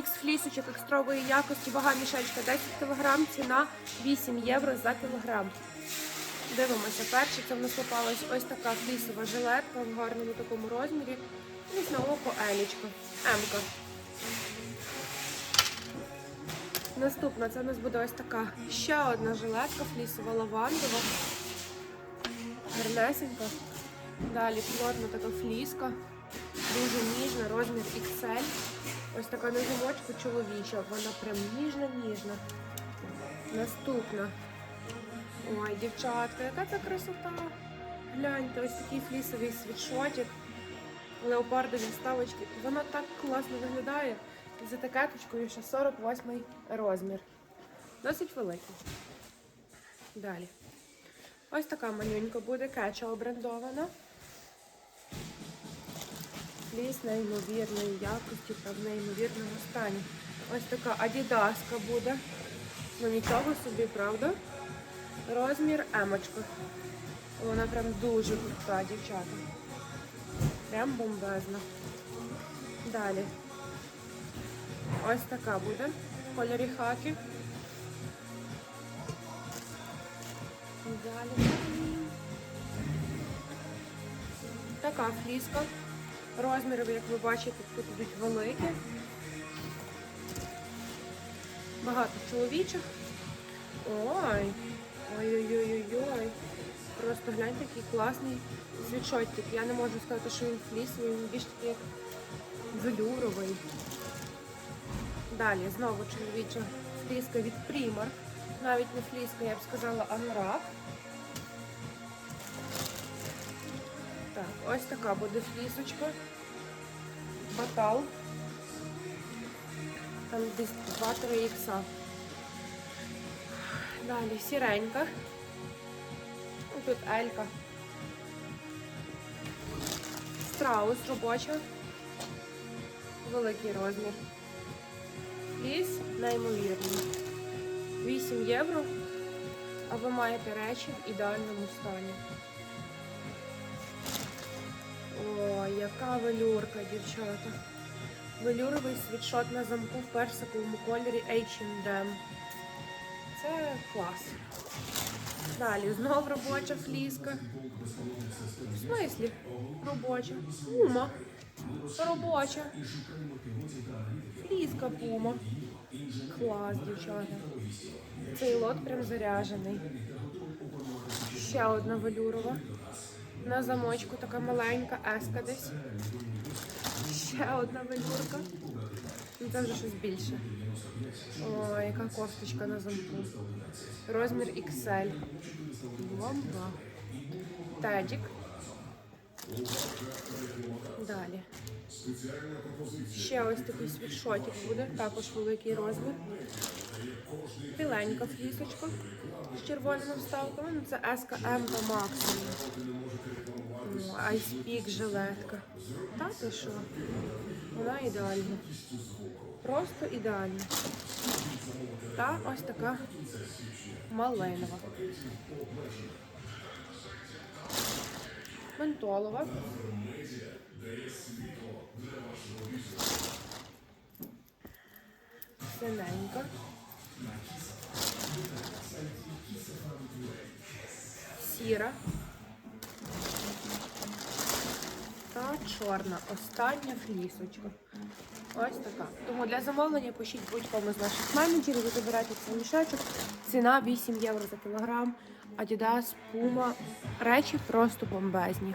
Мікс флісочок екстрової якості, вага мішечка 10 кг, ціна 8 євро за кілограм. Дивимося, перше це в нас попалась ось така флісова жилетка в гарному такому розмірі. Десь на око Елічка. Емка. Наступна це у нас буде ось така ще одна жилетка флісова лавандова. Гарнесенька. Далі плотна така фліска. Дуже ніжна, розмір XL. Ось така на замочку чоловіча. Вона прям ніжна-ніжна. Наступна. Ой, дівчатка, яка це красота. Гляньте, ось такий флісовий світшотик. Леопардові вставочки. Воно так класно виглядає. За етикеточкою ще 48 розмір. Досить великий. Далі. Ось така манюнька буде кеча обрендована. Фліс неймовірної якості та в неймовірному стані. Ось така адідаска буде. Ну нічого собі, правда? Розмір емочка. Вона прям дуже крута, дівчата. Прям бомбезна. Далі. Ось така буде кольорі хаки. Далі. Така фліска. Розміри, як ви бачите, тут будуть великі. Багато чоловічих. Ой, ой-ой-ой-ой. Просто гляньте, який класний світшотик. Я не можу сказати, що він флісовий, він більш такий як велюровий. Далі знову чоловіча фліска від Primark. Навіть не фліска, я б сказала, анурак. Так, ось така буде флісочка. Батал. Там десь 2-3 ікса. Далі сіренька. Тут Елька. Страус робоча. Великий розмір. Ліс неймовірний. 8 євро. А ви маєте речі в ідеальному стані. О, яка велюрка, дівчата. Велюровий світшот на замку в персиковому кольорі H&M. Це клас. Далі знов робоча фліска. В смислі? Робоча. Пума. Робоча. Фліска пума. Клас, дівчата. Цей лот прям заряжений. Ще одна велюрова. На замочку така маленька еска десь. Ще одна велюрка. Ну, Це вже щось більше. О, яка кофточка на замку. Розмір XL. Бомба. Тедік. Далі. Ще ось такий світшотик буде, також великий розмір. Біленька флісочка з червоними вставками. Ну, це SKM та максимум. Айспік жилетка. Та ти що? Вона ідеальна. Просто ідеальна. Та ось така малинова. Ментолова. Синенька. Сіра. Та чорна. Остання флісочка. Ось така. Тому для замовлення пишіть будь-кому з наших менеджерів, ви забираєте цей мішечок. Ціна 8 євро за кілограм. Adidas, Puma. Речі просто бомбезні.